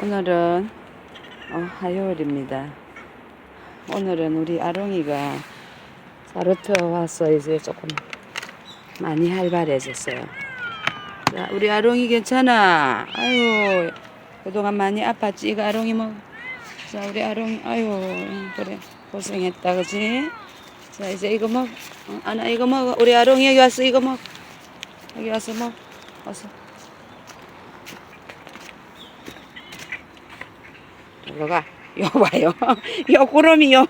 오늘은 어, 화요일입니다. 오늘은 우리 아롱이가 사르트 와서 이제 조금 많이 활발해졌어요. 자, 우리 아롱이 괜찮아. 아유, 그동안 많이 아팠지? 이거 아롱이 먹어. 자, 우리 아롱이, 아유, 그래. 고생했다, 그지? 자, 이제 이거. 어, 아나, 이거 먹어. 우리 아롱이 여기 와서 이거 먹어. 여기 와서 먹어. 어서. 이거 가. 요 봐요. 요 구름이요.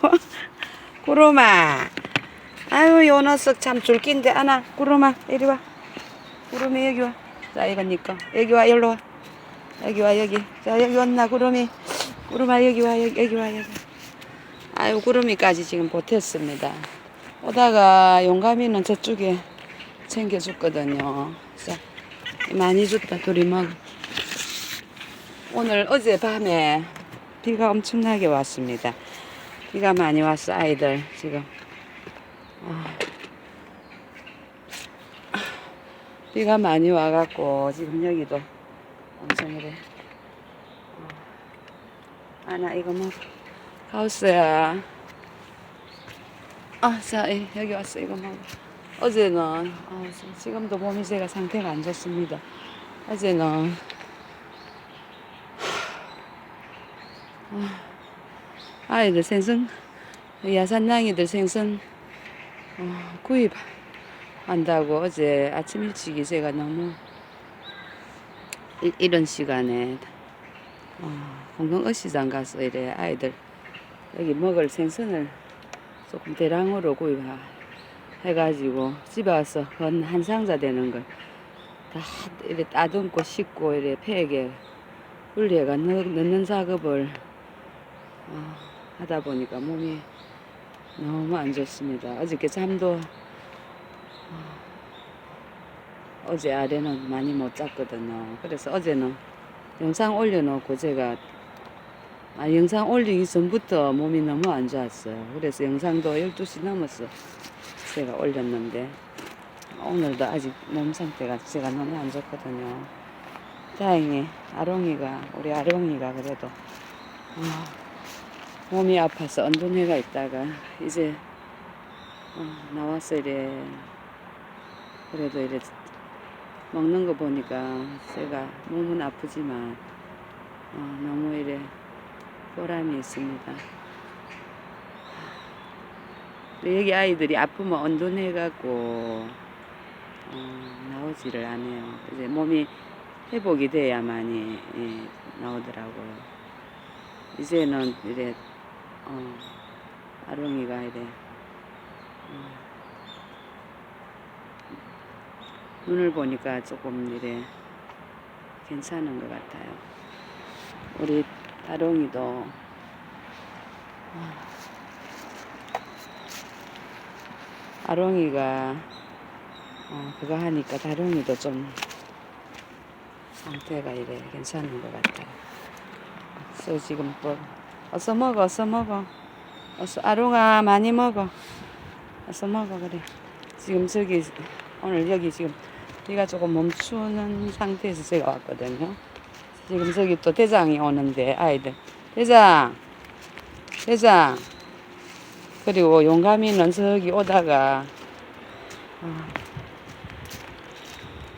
구름아. 아유, 요 녀석 참 줄긴데, 아나. 구름아, 이리 와. 구름이 여기 와. 자, 이건 니꺼. 여기 와, 여기로 와. 여기 와, 여기. 자, 여기 왔나, 구름이. 구름아, 여기 와, 여기, 여기 와, 여기. 아유, 구름이까지 지금 보탰습니다. 오다가 용감이는 저쪽에 챙겨줬거든요. 자, 많이 줬다, 둘이 먹어. 오늘 어젯밤에 비가 엄청나게 왔습니다. 비가 많이 왔어, 아이들, 지금. 아. 비가 많이 와갖고, 지금 여기도 엄청 이래. 어. 아나, 이거 뭐, 하우스야. 아, 자, 이, 여기 왔어, 이거 뭐. 어제는, 아, 지- 지금도 몸이 제가 상태가 안 좋습니다. 어제는, 아이들 생선 야산낭이들 생선 어, 구입한다고 어제 아침 일찍이 제가 너무 이, 이런 시간에 어, 공동어시장 가서 이래 아이들 여기 먹을 생선을 조금 대량으로 구입해가지고 집에 와서 한, 한 상자 되는 걸 다 이래 따듬고 씻고 이래 폐에 분리해가 넣, 넣는 작업을 어, 하다 보니까 몸이 너무 안 좋습니다. 어저께 잠도 어, 제 아래는 많이 못 잤거든요. 그래서 어제는 영상 올려놓고 제가 아, 영상 올리기 전부터 몸이 너무 안 좋았어요. 그래서 영상도 12시 넘었어 제가 올렸는데 오늘도 아직 몸 상태가 제가 너무 안 좋거든요. 다행히 아롱이가 우리 아롱이가 그래도 어, 몸이 아파서 언둔해가 있다가 이제 어, 나와서 이래 그래도 이래 먹는 거 보니까 제가 몸은 아프지만 어, 너무 이래 보람이 있습니다. 또 여기 아이들이 아프면 언둔해갖고 어, 나오지를 않아요. 이제 몸이 회복이 돼야만이 예, 나오더라고요. 이제는 이래 어, 아롱이가 이래 어, 눈을 보니까 조금 이래 괜찮은 것 같아요. 우리 아롱이도 어, 아롱이가 어, 그거 하니까 다롱이도 좀 상태가 이래 괜찮은 것 같아요. 그래서 지금 뭐 어서 먹어 어서 먹어. 어서 아롱아 많이 먹어. 어서 먹어 그래. 지금 저기 오늘 여기 지금 비가 조금 멈추는 상태에서 제가 왔거든요. 지금 저기 또 대장이 오는데 아이들. 대장! 대장! 그리고 용감이는 저기 오다가 아,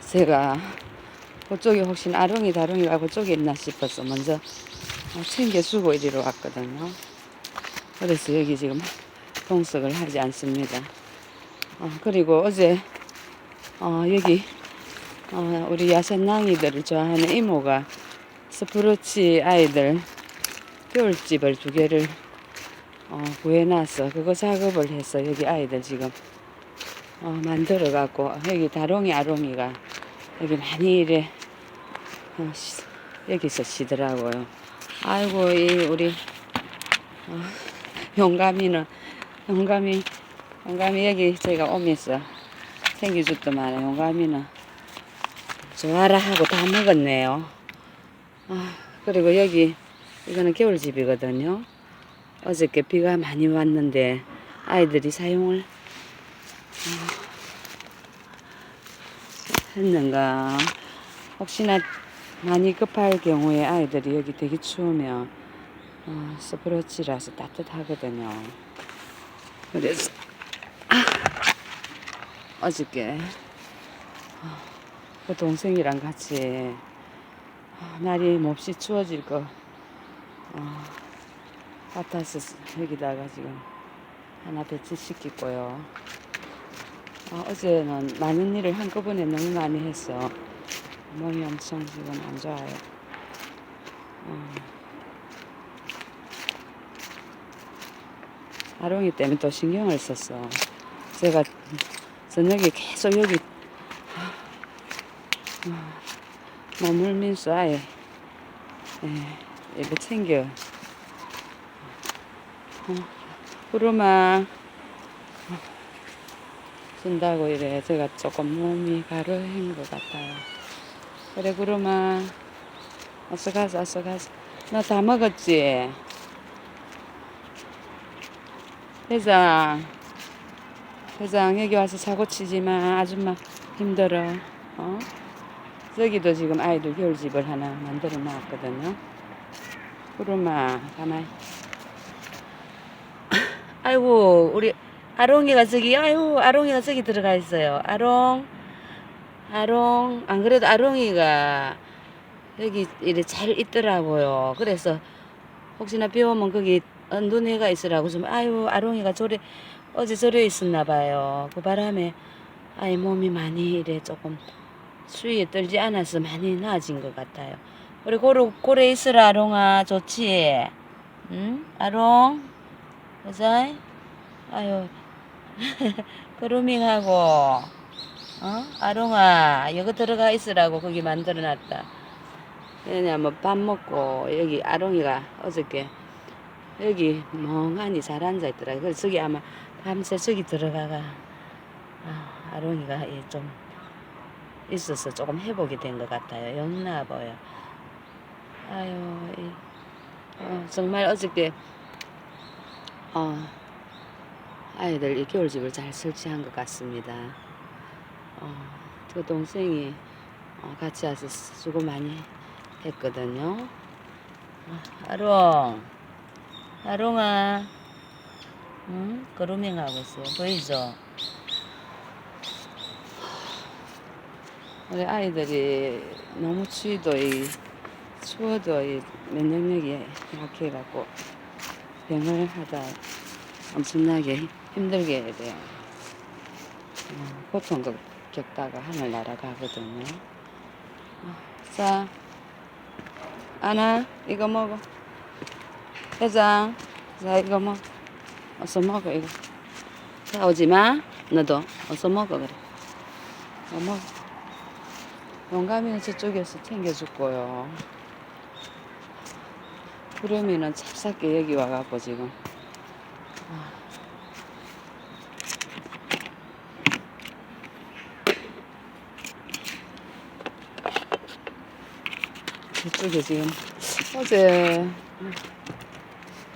제가 그쪽에 혹시 아롱이 다롱이가 그쪽에 있나 싶어서 먼저 어, 챙겨주고 이리로 왔거든요. 그래서 여기 지금 동석을 하지 않습니다. 어, 그리고 어제 어, 여기 어, 우리 야생낭이들을 좋아하는 이모가 스프루치 아이들 겨울집을 두 개를 어, 구해놔서 그거 작업을 해서 여기 아이들 지금 어, 만들어 갖고 여기 다롱이 아롱이가 여기 많이 이래 어, 쉬- 여기서 쉬더라고요. 아이고 이 우리 어, 용감이는 용감이 용감이 여기 제가 오면서 생겨줬더만 용감이는 좋아라 하고 다 먹었네요. 아, 그리고 여기 이거는 겨울집이거든요. 어저께 비가 많이 왔는데 아이들이 사용을 어, 했는가 혹시나 많이 급할 경우에 아이들이 여기 되게 추우면 어, 스프러치라서 따뜻하거든요. 그래서 아, 어저께 어, 그 동생이랑 같이 어, 날이 몹시 추워질 것 어, 같아서 여기다가 지금 하나 배치시키고요. 어, 어제는 많은 일을 한꺼번에 너무 많이 했어. 몸이 엄청 지금 안 좋아요. 어. 아롱이 때문에 또 신경을 썼어. 제가 저녁에 계속 여기 어, 머물면서 아예 예, 이렇게 챙겨. 어, 구름아 어, 준다고 이래 제가 조금 몸이 가루한 것 같아요. 그래 구름아 어서 가자 어서 가자 너다 먹었지? 회장. 회장 여기 와서 사고 치지 마. 아줌마 힘들어. 어? 저기도 지금 아이들 겨울집을 하나 만들어 놨거든요. 구름아 가만히. 아이고 우리 아롱이가 저기 아이고 아롱이가 저기 들어가 있어요. 아롱 아롱 안 그래도 아롱이가 여기 이래 잘 있더라고요. 그래서 혹시나 비 오면 거기 언둔해가 있으라고 좀 아유 아롱이가 저래 어제 저래 있었나 봐요. 그 바람에 아이 몸이 많이 이래 조금 수위에 떨지 않아서 많이 나아진 것 같아요. 우리 고래, 고래 있으라 아롱아. 좋지? 응? 아롱? 여자 아유. 그루밍하고 어 아롱아 여기 들어가 있으라고 거기 만들어 놨다 왜냐면 밥 먹고 여기 아롱이가 어저께 여기 멍하니 잘 앉아 있더라. 그래서 저기 아마 밤새 저기 들어가가 아, 아롱이가 예, 좀 있어서 조금 회복이 된 것 같아요. 영나 보여. 아유, 이, 어, 정말 어저께 어, 아이들 이 겨울집을 잘 설치한 것 같습니다. 어, 그 동생이 어, 같이 와서 수고 많이 했거든요. 아, 아롱. 아롱아, 응? 그루밍 하고 있어요. 보이죠? 우리 아이들이 너무 추위도 이 추워도 이 면역력이 약해갖고 병을 하다 엄청나게 힘들게 돼요. 어, 고통 겪- 겪다가 하늘 날아가거든요. 어, 자, 아나 이거 먹어. 회장, 자 이거 뭐 어서 먹어 이거. 자 오지 마, 너도 어서 먹어 그래. 어, 먹어. 영감이는 저쪽에서 챙겨줄 거요. 구름이는 찹쌀게 여기 와갖고 지금. 저쪽에 지금 어제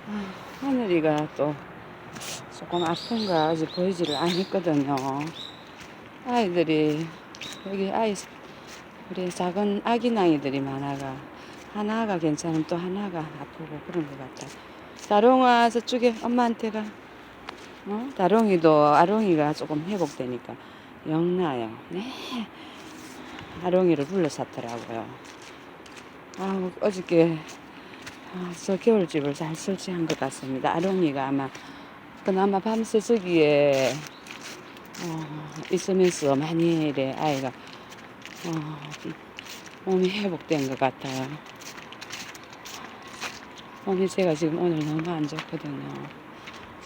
아, 하늘이가 또 조금 아픈가 아직 보이지를 않았거든요. 아이들이 여기 아이 우리 작은 아기 낭이들이 많아가 하나가 괜찮으면 또 하나가 아프고 그런 것 같아. 다롱아 저쪽에 엄마한테 가. 어? 다롱이도 아롱이가 조금 회복되니까 영나요. 네. 아롱이를 불러 샀더라고요. 아 어저께 아, 저 겨울집을 잘 설치한 것 같습니다. 아롱이가 아마 그나마 밤새 저기에 어, 있으면서 많이 이래 아이가 어, 몸이 회복된 것 같아요. 몸이 제가 지금 오늘 너무 안 좋거든요.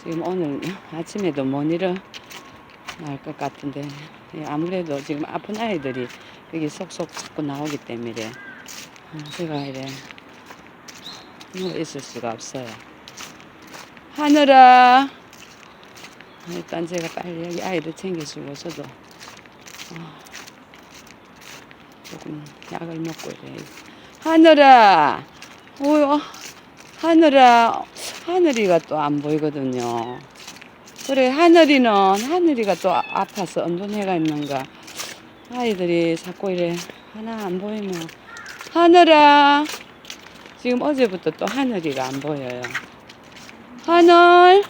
지금 오늘 아침에도 못 일어날 것 같은데 예, 아무래도 지금 아픈 아이들이 여기 속속 자꾸 나오기 때문에 어, 제가 이래 누워 있을 수가 없어요. 하늘아 일단 제가 빨리 여기 아이들 챙겨주고 저도 어, 조금 약을 먹고 이래. 하늘아, 오요, 하늘아, 하늘이가 또 안 보이거든요. 그래, 하늘이는, 하늘이가 또 아- 아파서 언둔해가 있는가. 아이들이 자꾸 이래, 하나 안 보이면 하늘아. 지금 어제부터 또 하늘이가 안 보여요. 하늘.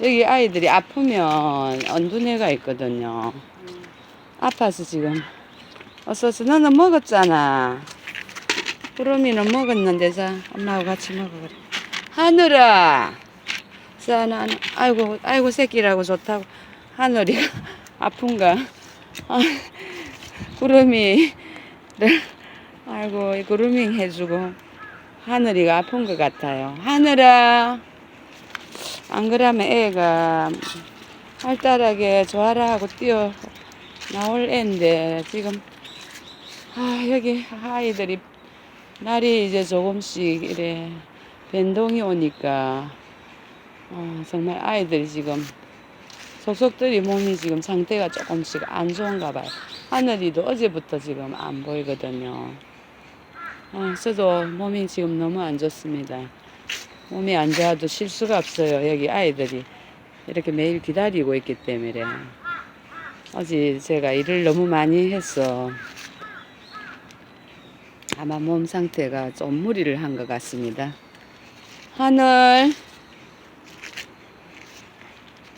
여기 아이들이 아프면 언두내가 있거든요. 아파서 지금 어서서 너는 먹었잖아. 구름이는 먹었는데 자 엄마하고 같이 먹어 그래. 하늘아. 자 나는 아이고 아이고 새끼라고 좋다고 하늘이 아픈가? 아, 구름이 아이고 이 그루밍 해주고 하늘이가 아픈 것 같아요. 하늘아. 안 그러면 애가 활달하게 좋아라 하고 뛰어 나올 애인데 지금 아 여기 아이들이 날이 이제 조금씩 이래 변동이 오니까 어, 정말 아이들이 지금 속속들이 몸이 지금 상태가 조금씩 안 좋은가 봐요. 하늘이도 어제부터 지금 안 보이거든요. 아, 저도 몸이 지금 너무 안 좋습니다. 몸이 안 좋아도 쉴 수가 없어요. 여기 아이들이 이렇게 매일 기다리고 있기 때문에. 어제 제가 일을 너무 많이 해서 아마 몸 상태가 좀 무리를 한 것 같습니다. 하늘.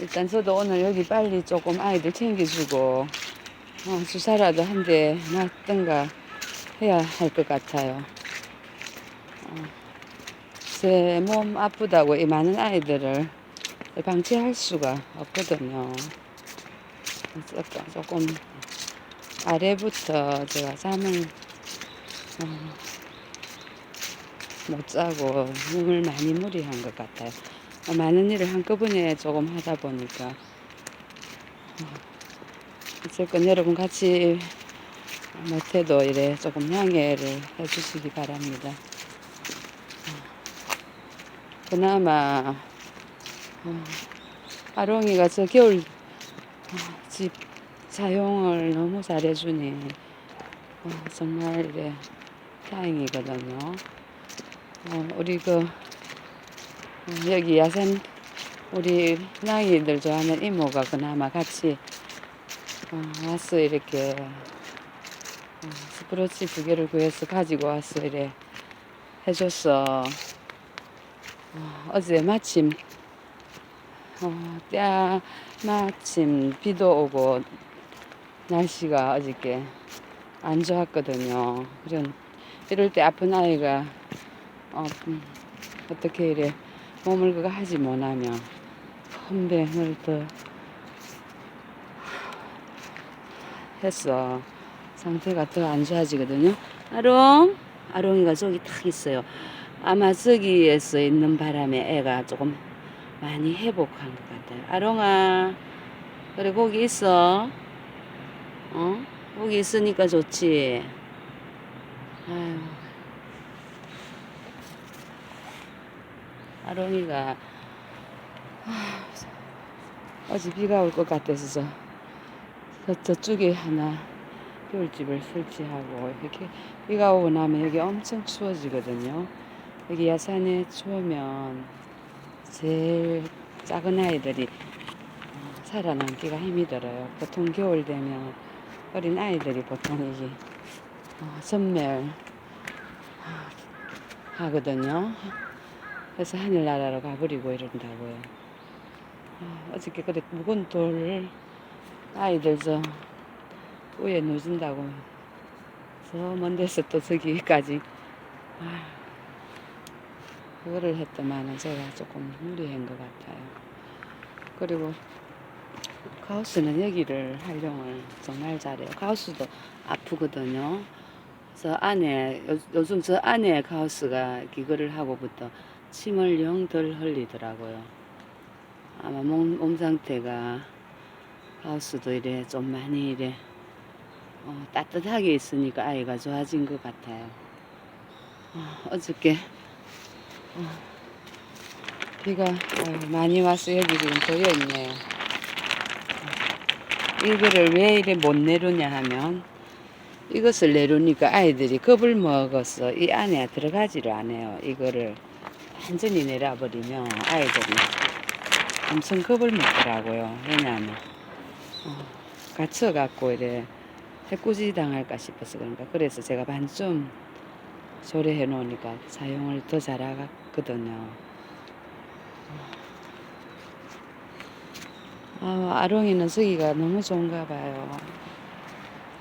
일단 저도 오늘 여기 빨리 조금 아이들 챙겨주고 어, 주사라도 한 대 맞든가 해야 할 것 같아요. 제 몸 아프다고 이 많은 아이들을 방치할 수가 없거든요. 조금, 아래부터 제가 잠을 어, 못 자고 몸을 많이 무리한 것 같아요. 어, 많은 일을 한꺼번에 조금 하다 보니까 어, 어쨌건 여러분 같이 못해도 이래 조금 양해를 해주시기 바랍니다. 그나마 어, 아롱이가 저 겨울 어, 집 사용을 너무 잘해주니 어, 정말 이래 다행이거든요. 어, 우리 그 어, 여기 야산 우리 나이들 좋아하는 이모가 그나마 같이 어, 와서 이렇게 어, 스프로치 두 개를 구해서 가지고 와서 이래 해줬어. 어, 어 제 마침 어, 때 마침 비도 오고 날씨가 어저께 안 좋았거든요. 그런 이럴 때 아픈 아이가 어, 음, 어떻게 이래 몸을 그거 하지 못하면 헌병을 더 했어. 상태가 더 안 좋아지거든요. 아롱, 아롱이가 저기 딱 있어요. 아마 저기에서 있는 바람에 애가 조금 많이 회복한 것 같아요. 아롱아, 그래 거기 있어. 어? 거기 있으니까 좋지. 아유. 아롱이가 아, 어제 비가 올 것 같아서 저, 저, 저쪽에 하나 겨울집을 설치하고 이렇게 비가 오고 나면 여기 엄청 추워지거든요. 여기 야산에 추우면 제일 작은 아이들이 어, 살아남기가 힘이 들어요. 보통 겨울 되면 어린 아이들이 보통 이게 어, 전멸 하거든요. 그래서 하늘나라로 가버리고 이런다고요. 어, 어저께 그래 묵은 돌을 아이들 저 위에 누진다고 저 먼 데서 또 저기까지 아, 그거를 했더만은 제가 조금 무리한 것 같아요. 그리고 가우스는 여기를 활용을 정말 잘해요. 가우스도 아프거든요. 저 안에 요, 요즘 저 안에 가우스가 이거를 하고부터 침을 영 덜 흘리더라고요. 아마 몸, 몸 상태가 가우스도 이래 좀 많이 이래 어, 따뜻하게 있으니까 아이가 좋아진 것 같아요. 어, 어저께 어, 비가 어, 많이 와서 여기 지금 고여 있네요. 이거를 왜 이래 못 내려냐 하면 이것을 내려니까 아이들이 겁을 먹어서 이 안에 들어가지를 않아요. 이거를 완전히 내려버리면 아이들이 엄청 겁을 먹더라고요. 왜냐하면 어, 갇혀갖고 이래 해코지 당할까 싶어서 그런가. 그래서 제가 반쯤 조리해 놓으니까 사용을 더 잘하거든요. 아, 아롱이는 서기가 너무 좋은가 봐요.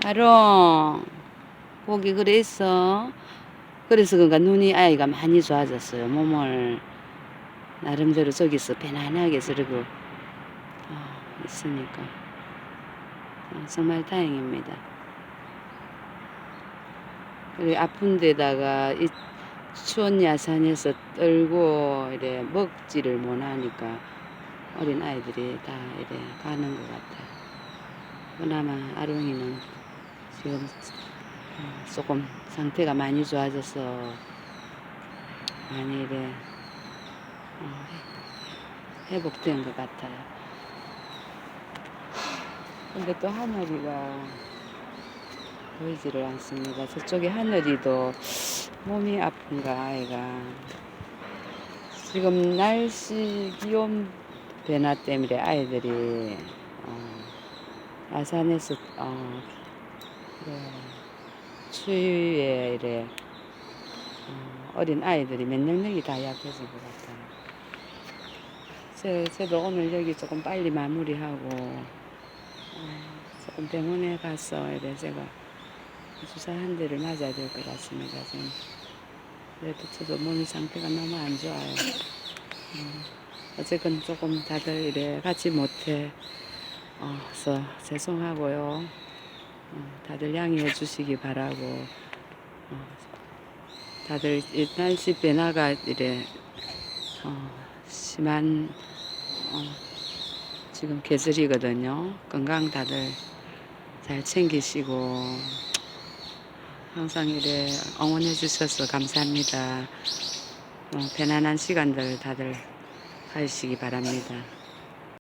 아롱, 고기 그래 있어. 그래서 그런가 눈이 아이가 많이 좋아졌어요. 몸을 나름대로 저기서 편안하게 저러고 아, 있으니까 아, 정말 다행입니다. 그리고 아픈 데다가 이 추운 야산에서 떨고 이래 먹지를 못하니까 어린 아이들이 다 이래 가는 것 같아요. 그나마 아롱이는 지금 어, 조금 상태가 많이 좋아져서 많이 이래 어, 회복된 것 같아요. 근데 또 하늘이가 보이지를 않습니다. 저쪽에 하늘이도 몸이 아픈가 아이가 지금 날씨 기온 변화 때문에 아이들이 어, 아산에서 어, 그래, 추위에 이래 어, 어린 아이들이 면역력이 다 약해진 것 같아요. 제, 저도 오늘 여기 조금 빨리 마무리하고 어, 조금 병원에 가서 이래 제가 주사 한 대를 맞아야 될 것 같습니다. 지금 그래도 저도 몸 상태가 너무 안 좋아요. 음, 어쨌건 조금 다들 이래 같이 못해 어서 죄송하고요. 어, 다들 양해해 주시기 바라고 어, 다들 이 날씨 변화가 이래 어, 심한 어, 지금 계절이거든요. 건강 다들 잘 챙기시고 항상 이래 응원해 주셔서 감사합니다. 어, 편안한 시간들 다들 가지시기 바랍니다.